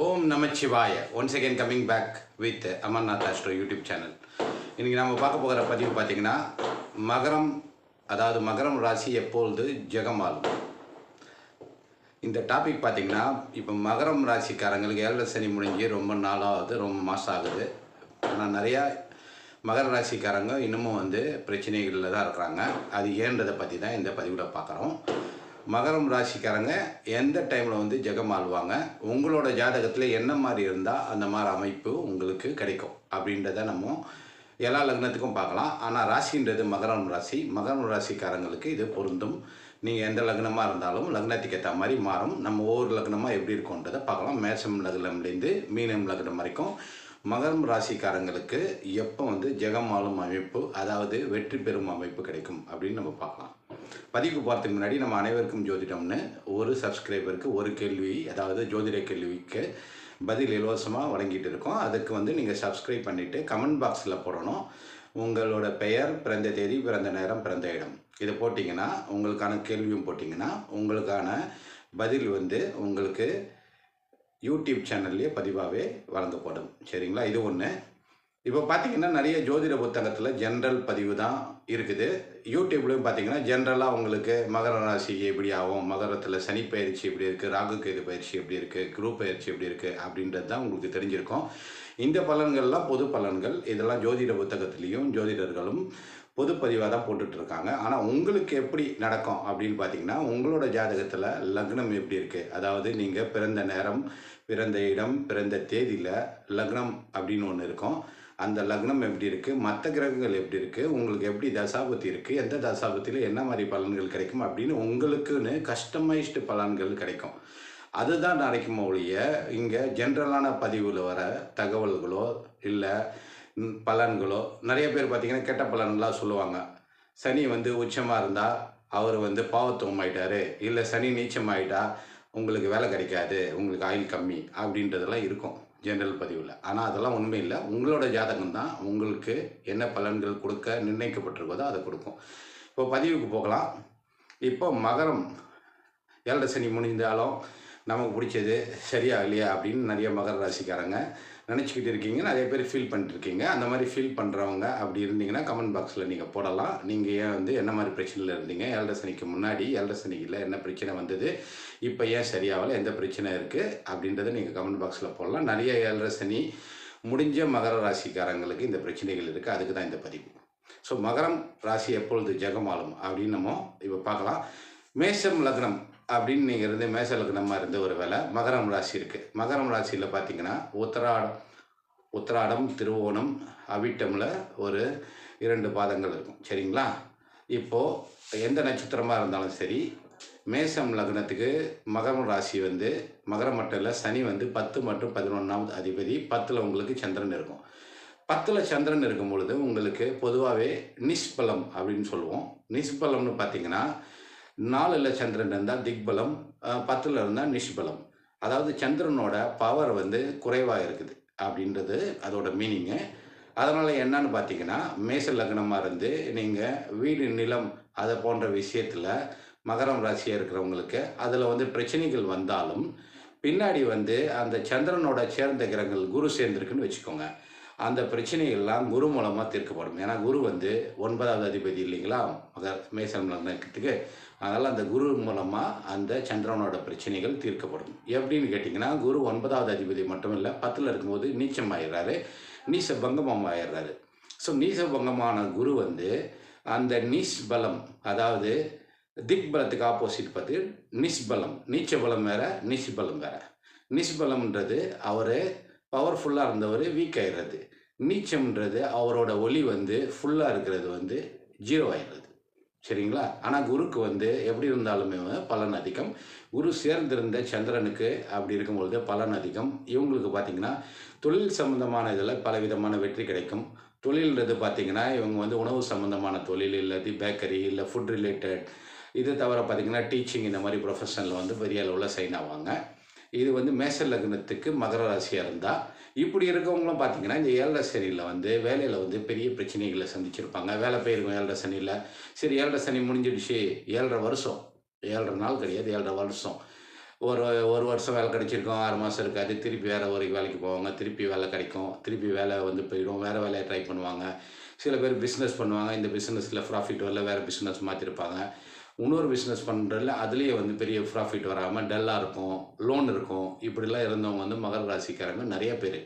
Om Namachivaya. Once again coming back with Amarnath astro YouTube channel இன்றைக்கி நம்ம பார்க்க போகிற பதிவு பார்த்திங்கன்னா மகரம் அதாவது மகரம் ராசி எப்பொழுது ஜெகமாலும் இந்த டாபிக் பார்த்திங்கன்னா இப்போ மகரம் ராசிக்காரங்களுக்கு ஏழரை சனி முடிஞ்சு ரொம்ப நாளாகுது ரொம்ப மாதம் ஆகுது ஆனால் நிறையா மகர ராசிக்காரங்க இன்னமும் வந்து பிரச்சனைகளில் தான் இருக்கிறாங்க. அது ஏன்றதை பற்றி தான் இந்த பதிவில் பார்க்குறோம். மகரம் ராசிக்காரங்க எந்த டைமில் வந்து ஜெகம் ஆழ்வாங்க உங்களோட ஜாதகத்தில் என்ன மாதிரி இருந்தால் அந்த மாதிரி அமைப்பு உங்களுக்கு கிடைக்கும்? அப்படின்றத நம்ம எல்லா லக்னத்துக்கும் பார்க்கலாம். ஆனால் ராசின்றது மகரம் ராசி. மகரம் ராசிக்காரங்களுக்கு இது பொருந்தும். நீங்கள் எந்த லக்னமாக இருந்தாலும் லக்னத்துக்கு ஏற்ற மாதிரி மாறும். நம்ம ஒவ்வொரு லக்னமாக எப்படி இருக்கும்ன்றதை பார்க்கலாம். மேஷம் லக்னம்லேருந்து மீனம் லக்னம் வரைக்கும் மகரம் ராசிக்காரங்களுக்கு எப்போ வந்து ஜெகமாலும் அமைப்பு அதாவது வெற்றி பெறும் அமைப்பு கிடைக்கும் அப்படின்னு நம்ம பார்க்கலாம். பதிவு பார்த்துக்கு முன்னாடி நம்ம அனைவருக்கும் ஜோதிடம்னு ஒரு சப்ஸ்கிரைபருக்கு ஒரு கேள்வி அதாவது ஜோதிட கேள்விக்கு பதில் இலவசமாக வழங்கிட்டு இருக்கோம். அதுக்கு வந்து நீங்கள் சப்ஸ்கிரைப் பண்ணிவிட்டு கமெண்ட் பாக்ஸில் போடணும். உங்களோட பெயர் பிறந்த தேதி பிறந்த நேரம் பிறந்த இடம். இதை போட்டிங்கன்னா உங்களுக்கான கேள்வியும் போட்டிங்கன்னா உங்களுக்கான பதில் வந்து உங்களுக்கு யூடியூப் சேனல்லையே பதிவாகவே வழங்கப்படும். சரிங்களா? இது ஒன்று இப்போ பார்த்தீங்கன்னா நிறைய ஜோதிட புத்தகத்தில் ஜென்ரல் பதிவு தான் இருக்குது. யூடியூப்லேயும் பார்த்தீங்கன்னா ஜென்ரலாக உங்களுக்கு மகர ராசி எப்படி ஆகும் மகரத்தில் சனி பயிற்சி எப்படி இருக்குது ராகு கேது பயிற்சி எப்படி இருக்குது குரு பயிற்சி எப்படி இருக்குது அப்படின்றது தான் உங்களுக்கு தெரிஞ்சிருக்கும். இந்த பலன்கள்லாம் பொது பலன்கள் இதெல்லாம் ஜோதிட புத்தகத்துலேயும் ஜோதிடர்களும் பொதுப்பதிவாக தான் போட்டுட்ருக்காங்க. ஆனால் உங்களுக்கு எப்படி நடக்கும் அப்படின்னு பார்த்தீங்கன்னா உங்களோட ஜாதகத்தில் லக்னம் எப்படி இருக்குது அதாவது நீங்கள் பிறந்த நேரம் பிறந்த இடம் பிறந்த தேதியில் லக்னம் அப்படின்னு ஒன்று இருக்கும். அந்த லக்னம் எப்படி இருக்குது மற்ற கிரகங்கள் எப்படி இருக்குது உங்களுக்கு எப்படி தசாபத்தி இருக்குது எந்த தசாபத்தியில் என்ன மாதிரி பலன்கள் கிடைக்கும்? அப்படின்னு உங்களுக்குன்னு கஸ்டமைஸ்டு பலன்கள் கிடைக்கும். அதுதான் நடக்கும் ஒழிய இங்கே ஜென்ரலான பதிவில் வர தகவல்களோ இல்லை பலன்களோ நிறைய பேர் பார்த்திங்கன்னா கெட்ட பலன்களாக சொல்லுவாங்க. சனி வந்து உச்சமாக இருந்தால் அவர் வந்து பாவத்துவம் ஆயிட்டாரு இல்லை சனி நீச்சம் ஆயிட்டா உங்களுக்கு வேலை கிடைக்காது உங்களுக்கு ஆயில் கம்மி அப்படின்றதெல்லாம் இருக்கும் ஜென்ரல் பதிவில். ஆனால் அதெல்லாம் உண்மை இல்லை. உங்களோட ஜாதகம் தான் உங்களுக்கு என்ன பலன்கள் கொடுக்க நிர்ணயிக்கப்பட்டிருக்கோதோ அதை கொடுக்கும். இப்போ பதிவுக்கு போகலாம். இப்போ மகரம் ஏழரை சனி முடிஞ்சாலும் நமக்கு பிடிச்சது சரியா இல்லையா அப்படின்னு நிறைய மகர ராசிக்காரங்க நினச்சிக்கிட்டு இருக்கீங்க நிறைய பேர் ஃபீல் பண்ணிட்டுருக்கீங்க அந்த மாதிரி ஃபீல் பண்ணுறவங்க அப்படி இருந்தீங்கன்னா கமெண்ட் பாக்ஸில் நீங்கள் போடலாம். நீங்கள் ஏன் வந்து என்ன மாதிரி பிரச்சனையில் இருந்தீங்க? ஏழரை சனிக்கு முன்னாடி ஏழரை சனிக்கில் என்ன பிரச்சனை வந்தது? இப்போ ஏன் சரியாகல எந்த பிரச்சனை இருக்குது அப்படின்றத நீங்கள் கமெண்ட் பாக்ஸில் போடலாம். நிறைய ஏழரை சனி முடிஞ்ச மகர ராசிக்காரங்களுக்கு இந்த பிரச்சனைகள் இருக்குது அதுக்கு தான் இந்த பதிவு. ஸோ மகரம் ராசி எப்பொழுது ஜெகமாலும் அப்படின்னு நம்ம இப்போ பார்க்கலாம். மேஷம் லக்னம் அப்படின்னு நீங்கள் இருந்து மேச லக்னமாக இருந்த ஒரு வேலை மகரம் ராசி இருக்குது மகரம் ராசியில் பார்த்தீங்கன்னா உத்தராடம் உத்திராடம் திருவோணம் அவிட்டமில் ஒரு இரண்டு பாதங்கள் இருக்கும். சரிங்களா? இப்போது எந்த நட்சத்திரமாக இருந்தாலும் சரி மேசம் லக்னத்துக்கு மகரம் ராசி வந்து மகரம் மட்டத்தில் சனி வந்து பத்து மற்றும் பதினொன்றாவது அதிபதி. பத்தில் உங்களுக்கு சந்திரன் இருக்கும். பத்தில் சந்திரன் இருக்கும் பொழுது உங்களுக்கு பொதுவாகவே நிஷ்பலம் அப்படின்னு சொல்லுவோம். நிஷ்பலம்னு பார்த்தீங்கன்னா நாலில் சந்திரன் இருந்தால் திக்பலம் பத்தில் இருந்தால் நிஷ்பலம். அதாவது சந்திரனோட பவர் வந்து குறைவாக இருக்குது அப்படின்றது அதோட மீனிங்கு அதனால் என்னன்னு பார்த்தீங்கன்னா மேச லக்னமாக இருந்து நீங்கள் வீடு நிலம் அதை போன்ற விஷயத்தில் மகரம் ராசியாக இருக்கிறவங்களுக்கு அதில் வந்து பிரச்சனைகள் வந்தாலும் பின்னாடி வந்து அந்த சந்திரனோட சேர்ந்த கிரகங்கள் குரு சேர்ந்துருக்குன்னு வச்சுக்கோங்க. அந்த பிரச்சனைகள்லாம் குரு மூலமாக தீர்க்கப்படும். ஏன்னா குரு வந்து ஒன்பதாவது அதிபதி இல்லைங்களா? மக மேசம் இருக்கிறதுக்கு அதனால் அந்த குரு மூலமாக அந்த சந்திரனோட பிரச்சனைகள் தீர்க்கப்படும். எப்படின்னு கேட்டிங்கன்னா குரு ஒன்பதாவது அதிபதி மட்டும் இல்லை பத்தில் இருக்கும்போது நீச்சம் ஆயிடுறாரு நீச பங்கமம் ஆயிடுறாரு ஸோ நீச பங்கமான குரு வந்து அந்த நீஸ் பலம் அதாவது திக் பலத்துக்கு ஆப்போசிட் பார்த்து நிஷ்பலம். நீச்ச பலம் வேற நிஷ்பலம் வேற. நிஷ்பலம்ன்றது அவர் பவர்ஃபுல்லாக இருந்தவர் வீக் ஆயிடுறது. நீச்சம்ன்றது அவரோட ஒலி வந்து ஃபுல்லாக இருக்கிறது வந்து ஜீரோ ஆயிடுறது. சரிங்களா? ஆனால் குருக்கு வந்து எப்படி இருந்தாலுமே பலன் அதிகம். குரு சேர்ந்திருந்த சந்திரனுக்கு அப்படி இருக்கும்பொழுது பலன் அதிகம். இவங்களுக்கு பார்த்திங்கன்னா தொழில் சம்மந்தமான இதில் பலவிதமான வெற்றி கிடைக்கும். தொழில்ன்றது பார்த்திங்கன்னா இவங்க வந்து உணவு சம்மந்தமான தொழில் இல்லாட்டி பேக்கரி இல்லை ஃபுட் ரிலேட்டட் இது தவிர பார்த்தீங்கன்னா டீச்சிங் இந்த மாதிரி ப்ரொஃபஷனில் வந்து பெரிய அளவில் சைன் ஆவாங்க. இது வந்து மேச லக்னத்துக்கு மகர ராசியாக இருந்தால் இப்படி இருக்கவங்களும் பார்த்தீங்கன்னா இந்த ஏழரை சனியில் வந்து வேலையில் வந்து பெரிய பிரச்சனைகளை சந்திச்சிருப்பாங்க. வேலை போயிருக்கும் ஏழரை சனியில். சரி ஏழரை சனி முடிஞ்சிடுச்சு. ஏழரை வருஷம். ஏழரை நாள் கிடையாது ஏழரை வருஷம். ஒரு ஒரு வருஷம் வேலை கிடச்சிருக்கோம் ஆறு மாதம் இருக்காது. திருப்பி வேறு ஒரு வேலைக்கு போவாங்க. திருப்பி வேலை கிடைக்கும். திருப்பி வேலை வந்து போயிடும். வேறு வேலையை ட்ரை பண்ணுவாங்க. சில பேர் பிஸ்னஸ் பண்ணுவாங்க. இந்த பிஸ்னஸில் ப்ராஃபிட் வரல வேறு பிஸ்னஸ் மாற்றிருப்பாங்க இன்னொரு பிஸ்னஸ் பண்ணுறதுல அதுலேயே வந்து பெரிய ப்ராஃபிட் வராமல் டல்லாக இருக்கும் லோன் இருக்கும். இப்படிலாம் இருந்தவங்க வந்து மகர ராசிக்காரங்க நிறைய பேர்.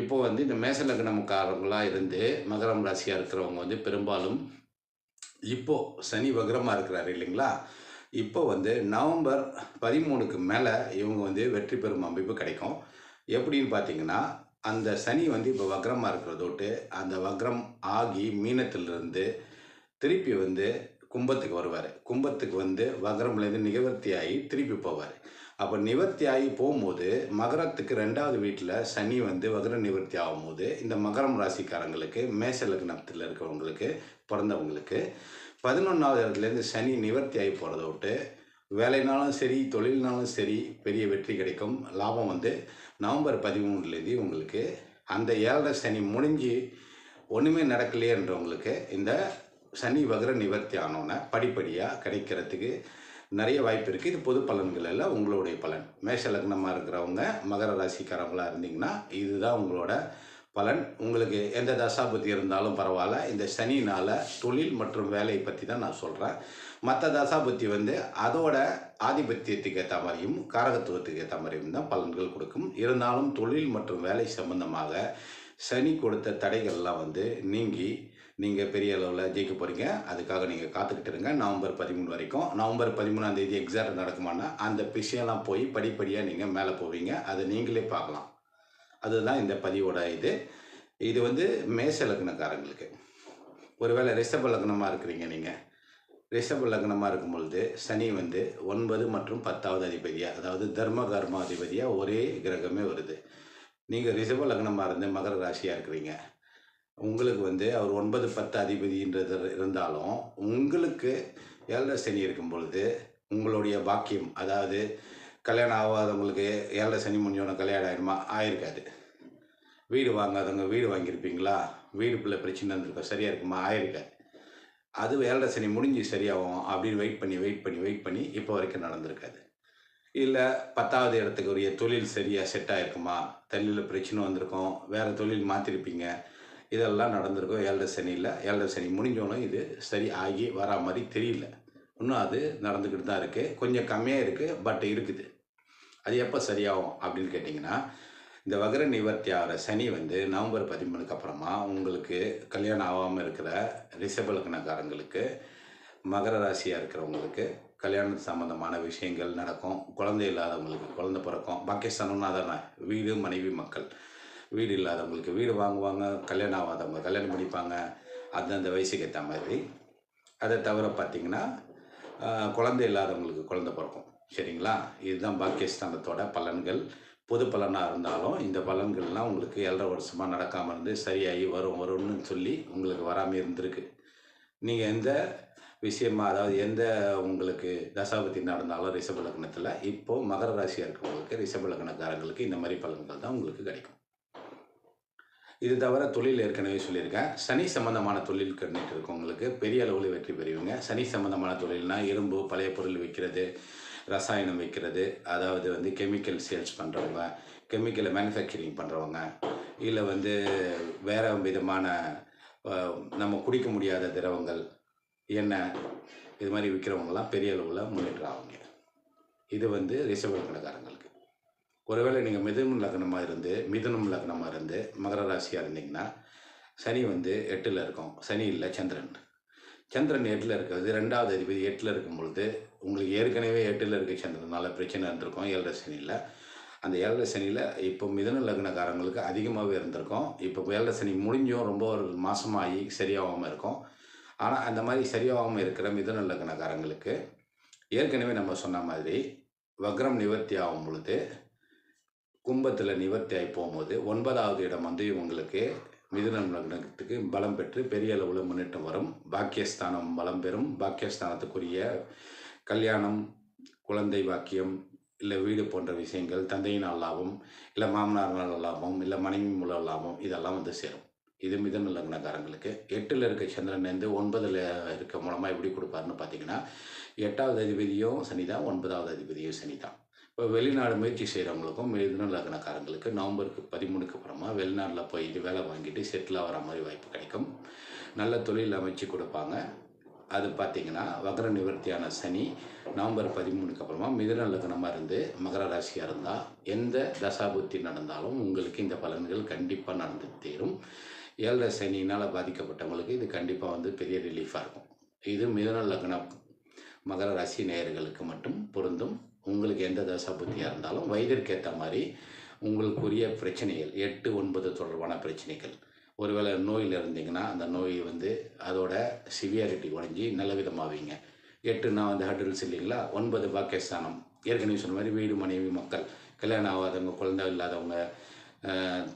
இப்போ வந்து இந்த மேச லக்னம்காரங்களாக இருந்து மகரம் ராசியாக இருக்கிறவங்க வந்து பெரும்பாலும் இப்போது சனி வக்ரமாக இருக்கிறாரு இல்லைங்களா? இப்போ வந்து நவம்பர் பதிமூணுக்கு மேலே இவங்க வந்து வெற்றி பெறும் அமைப்பு கிடைக்கும். எப்படின்னு பார்த்தீங்கன்னா அந்த சனி வந்து இப்போ வக்ரமாக இருக்கிறதோட்டு அந்த வக்ரம் ஆகி மீனத்திலிருந்து திருப்பி வந்து கும்பத்துக்கு வருவார். கும்பத்துக்கு வந்து வக்ரம்லேருந்து நிவர்த்தி ஆகி திருப்பி போவார். அப்போ நிவர்த்தி ஆகி போகும்போது மகரத்துக்கு ரெண்டாவது வீட்டில் சனி வந்து வக்ர நிவர்த்தி ஆகும்போது இந்த மகரம் ராசிக்காரங்களுக்கு மேச லக்னத்தில் இருக்கிறவங்களுக்கு பிறந்தவங்களுக்கு பதினொன்றாவது இடத்துலேருந்து சனி நிவர்த்தி ஆகி போகிறத விட்டு வேலைனாலும் சரி தொழில்னாலும் சரி பெரிய வெற்றி கிடைக்கும். லாபம் வந்து நவம்பர் பதிமூணுலேருந்து உங்களுக்கு அந்த ஏழரை சனி முடிஞ்சு ஒன்றுமே நடக்கலையேன்றவங்களுக்கு இந்த சனி வகர நிவர்த்தி ஆனோன்னே படிப்படியாக கிடைக்கிறதுக்கு நிறைய வாய்ப்பு இருக்குது இது பொது பலன்கள் எல்லாம் உங்களுடைய பலன். மேஷ லக்னமாக இருக்கிறவங்க மகர ராசிக்காரவங்களாக இருந்தீங்கன்னா இதுதான் உங்களோட பலன். உங்களுக்கு எந்த தசாபுத்தி இருந்தாலும் பரவாயில்ல. இந்த சனினால் தொழில் மற்றும் வேலையை பற்றி தான் நான் சொல்கிறேன் மற்ற தசாபுத்தி வந்து அதோட ஆதிபத்தியத்துக்கு ஏற்ற மாதிரியும் காரகத்துவத்துக்கு ஏற்ற மாதிரியும் தான் பலன்கள் கொடுக்கும். இருந்தாலும் தொழில் மற்றும் வேலை சம்பந்தமாக சனி கொடுத்த தடைகள்லாம் வந்து நீங்கி நீங்கள் பெரிய அளவில் ஜெயிக்க போகிறீங்க அதுக்காக நீங்கள் காத்துக்கிட்டு இருங்க. நவம்பர் பதிமூணு வரைக்கும். நவம்பர் பதிமூணாம் தேதி எக்ஸாம் நடக்குமானா அந்த விஷயம்லாம் போய் படிப்படியாக நீங்கள் மேலே போவீங்க. அதை நீங்களே பார்க்கலாம். அதுதான் இந்த பதிவோட இது. இது வந்து மேச லக்னக்காரங்களுக்கு. ஒருவேளை ரிஷப லக்னமாக இருக்கிறீங்க நீங்கள் ரிஷப லக்னமாக இருக்கும் பொழுது சனி வந்து ஒன்பது மற்றும் பத்தாவது அதிபதியாக அதாவது தர்ம கர்மாதிபதியாக ஒரே கிரகமே வருது. நீங்கள் ரிஷப லக்னமாக இருந்து மகர ராசியாக இருக்கிறீங்க. உங்களுக்கு வந்து அவர் ஒன்பது பத்து அதிபதின்றது இருந்தாலும் உங்களுக்கு ஏழரை சனி இருக்கும் பொழுது உங்களுடைய பாக்கியம் அதாவது கல்யாணம் ஆகாதவங்களுக்கு ஏழரை சனி முடிஞ்சோடனே கல்யாணம் ஆயிருமா? ஆயிருக்காது. வீடு வாங்காதவங்க வீடு வாங்கியிருப்பீங்களா? வீடு பிள்ளை பிரச்சனை இருந்திருக்கும் சரியாக இருக்குமா? ஆயிருக்காது. அது ஏழரை சனி முடிஞ்சு சரியாகும் அப்படின்னு வெயிட் பண்ணி வெயிட் பண்ணி வெயிட் பண்ணி இப்போ வரைக்கும் நடந்திருக்காது. இல்லை பத்தாவது இடத்துக்கு உரிய தொழில் சரியாக செட் ஆகிருக்குமா தொழிலில் பிரச்சனை வந்திருக்கும். வேறு தொழில் மாற்றிருப்பீங்க இதெல்லாம் நடந்திருக்கும் ஏழரை சனியில் ஏழரை சனி முடிஞ்சோனும் இது சரி ஆகி வரா மாதிரி தெரியல. இன்னும் அது நடந்துக்கிட்டு தான் இருக்குது கொஞ்சம் கம்மியாக இருக்குது பட் இருக்குது. அது எப்போ சரியாகும் அப்படின்னு கேட்டிங்கன்னா இந்த வகர நிவர்த்தி ஆகிற சனி வந்து நவம்பர் பதிமூணுக்கு அப்புறமா உங்களுக்கு கல்யாணம் ஆகாமல் இருக்கிற ரிஷபலக்கணக்காரங்களுக்கு மகர ராசியாக இருக்கிறவங்களுக்கு கல்யாணம் சம்மந்தமான விஷயங்கள் நடக்கும். குழந்தை இல்லாதவங்களுக்கு குழந்தை பிறக்கும். பாக்கியஸ்தானம்னா தானே வீடு மனைவி மக்கள். வீடு இல்லாதவங்களுக்கு வீடு வாங்குவாங்க கல்யாணம் ஆகாதவங்க கல்யாணம் பண்ணிப்பாங்க. அந்தந்த வயசுக்கு ஏற்ற மாதிரி. அதை தவிர பார்த்திங்கன்னா குழந்தை இல்லாதவங்களுக்கு குழந்தை பிறக்கும். சரிங்களா? இதுதான் பாக்கியஸ்தானத்தோட பலன்கள். பொது பலனாக இருந்தாலும் இந்த பலன்கள்லாம் உங்களுக்கு ஏழரை வருஷமாக நடக்காமல் இருந்து சரியாகி வரும் வரும்னு சொல்லி உங்களுக்கு வராமல் இருந்திருக்கு. நீங்கள் எந்த விஷயமா அதாவது எந்த உங்களுக்கு தசாபதி நடந்தாலும் ரிஷப லக்னத்தில் இப்போது மகர ராசியாக இருக்கிறவங்களுக்கு ரிஷப லக்னக்காரங்களுக்கு இந்த மாதிரி பலன்கள் தான் உங்களுக்கு கிடைக்கும். இது தவிர தொழில் ஏற்கனவே சொல்லியிருக்கேன். சனி சம்பந்தமான தொழில் கண்டிட்டு இருக்கவங்களுக்கு பெரிய அளவில் வெற்றி பெறுவீங்க. சனி சம்பந்தமான தொழில்னா இரும்பு பழைய பொருள் விற்கிறது ரசாயனம் விற்கிறது அதாவது வந்து கெமிக்கல் சேல்ஸ் பண்ணுறவங்க கெமிக்கலை மேனுஃபேக்சரிங் பண்ணுறவங்க இல்லை வந்து வேறு விதமான நம்ம குடிக்க முடியாத திரவங்கள் எண்ணெய் இது மாதிரி விற்கிறவங்கலாம் பெரிய அளவில் முன்னேற்றம் ஆகுங்க இது வந்து ரிசர்வ் லக்னக்காரங்களுக்கு ஒருவேளை நீங்கள் மிதுனம் லக்னமாக இருந்து மிதுனம் லக்னமாக இருந்து மகர ராசியாக இருந்தீங்கன்னா சனி வந்து எட்டில் இருக்கும். சனி இல்லை சந்திரன். சந்திரன் எட்டில் இருக்கிறது ரெண்டாவது அதிபதி எட்டில் இருக்கும் பொழுது உங்களுக்கு ஏற்கனவே எட்டில் இருக்க சந்திரனால பிரச்சனை இருந்திருக்கும் ஏழரை சனியில். அந்த ஏழரை சனியில் இப்போ மிதன லக்னக்காரங்களுக்கு அதிகமாகவே இருந்திருக்கும். இப்போ ஏழரை சனி முடிஞ்சும் ரொம்ப ஒரு மாதமாகி சரியாகாமல் இருக்கும். ஆனால் அந்த மாதிரி சரியாகாமல் இருக்கிற மிதன லக்னக்காரங்களுக்கு ஏற்கனவே நம்ம சொன்ன மாதிரி வக்ரம் நிவர்த்தி ஆகும் பொழுது கும்பத்தில் நிவர்த்தி ஆகி போகும்போது ஒன்பதாவது இடம் வந்து இவங்களுக்கு மிதுனம் லக்னத்துக்கு பலம் பெற்று பெரிய அளவில் முன்னேற்றம் வரும். பாக்கியஸ்தானம் பலம் பெறும். பாக்கியஸ்தானத்துக்குரிய கல்யாணம் குழந்தை பாக்கியம் இல்லை வீடு போன்ற விஷயங்கள் தந்தையினால் லாபம் இல்லை மாமனார்னால் லாபம் இல்லை மனைவி மூலம் லாபம் இதெல்லாம் வந்து சேரும். இது மிதன லக்னக்காரங்களுக்கு. எட்டில் இருக்க சந்திரன்லேருந்து ஒன்பதில் இருக்க மூலமாக எப்படி கொடுப்பாருன்னு பார்த்தீங்கன்னா எட்டாவது அதிபதியும் சனி தான் ஒன்பதாவது அதிபதியும் சனி தான் இப்போ வெளிநாடு முயற்சி செய்கிறவங்களுக்கும் மிதுன லக்னக்காரங்களுக்கு நவம்பருக்கு பதிமூணுக்கு அப்புறமா வெளிநாட்டில் போயிட்டு வேலை வாங்கிட்டு செட்டில் ஆகிற மாதிரி வாய்ப்பு கிடைக்கும். நல்ல தொழில் அமைச்சு கொடுப்பாங்க. அது பார்த்தீங்கன்னா வகர நிவர்த்தியான சனி நவம்பர் பதிமூணுக்கு அப்புறமா மிதுன லக்னமாக இருந்து மகர ராசியாக இருந்தால் எந்த தசாபுத்தி நடந்தாலும் உங்களுக்கு இந்த பலன்கள் கண்டிப்பாக நடந்து தீரும். ஏழரை சனினால் பாதிக்கப்பட்டவங்களுக்கு இது கண்டிப்பாக வந்து பெரிய ரிலீஃபாக இருக்கும். இது மிதுன லக்னம் மகர ராசி நேயர்களுக்கு மட்டும் பொருந்தும். உங்களுக்கு எந்த தசாபுத்தியாக இருந்தாலும் வயதிற்கு ஏற்ற மாதிரி உங்களுக்குரிய பிரச்சனைகள் எட்டு ஒன்பது தொடர்பான பிரச்சனைகள். ஒருவேளை நோயில் இருந்தீங்கன்னா அந்த நோய் வந்து அதோட சிவியாரிட்டி குறைஞ்சி நல்ல விதமாவீங்க எட்டுனா வந்து ஹட்டில்ஸ் இல்லைங்களா? ஒன்பது பாக்கியஸ்தானம். ஏற்கனவே சொன்ன மாதிரி வீடு மனைவி மக்கள். கல்யாணம் ஆகாதவங்க குழந்தை இல்லாதவங்க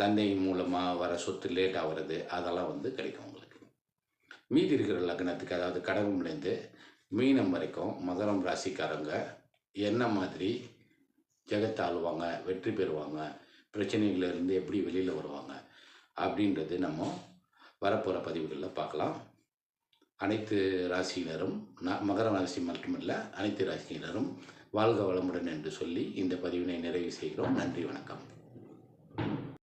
தந்தை மூலமாக வர சொத்து லேட் ஆகிறது அதெல்லாம் வந்து கிடைக்கும் உங்களுக்கு. மீதி இருக்கிற லக்னத்துக்கு அதாவது கடகம்லேருந்து மீனம் வரைக்கும் மகரம் ராசிக்காரங்க என்ன மாதிரி ஜெகத்தை ஆளுவாங்க வெற்றி பெறுவாங்க பிரச்சனைகளிலிருந்து எப்படி வெளியில் வருவாங்க அப்படின்றது நம்ம வரப்போகிற பதிவுகளில் பார்க்கலாம். அனைத்து ராசியினரும் ந- மகர ராசி மட்டுமல்ல அனைத்து ராசியினரும் வாழ்க வளமுடன் என்று சொல்லி இந்த பதிவினை நிறைவு செய்கிறோம். நன்றி வணக்கம்.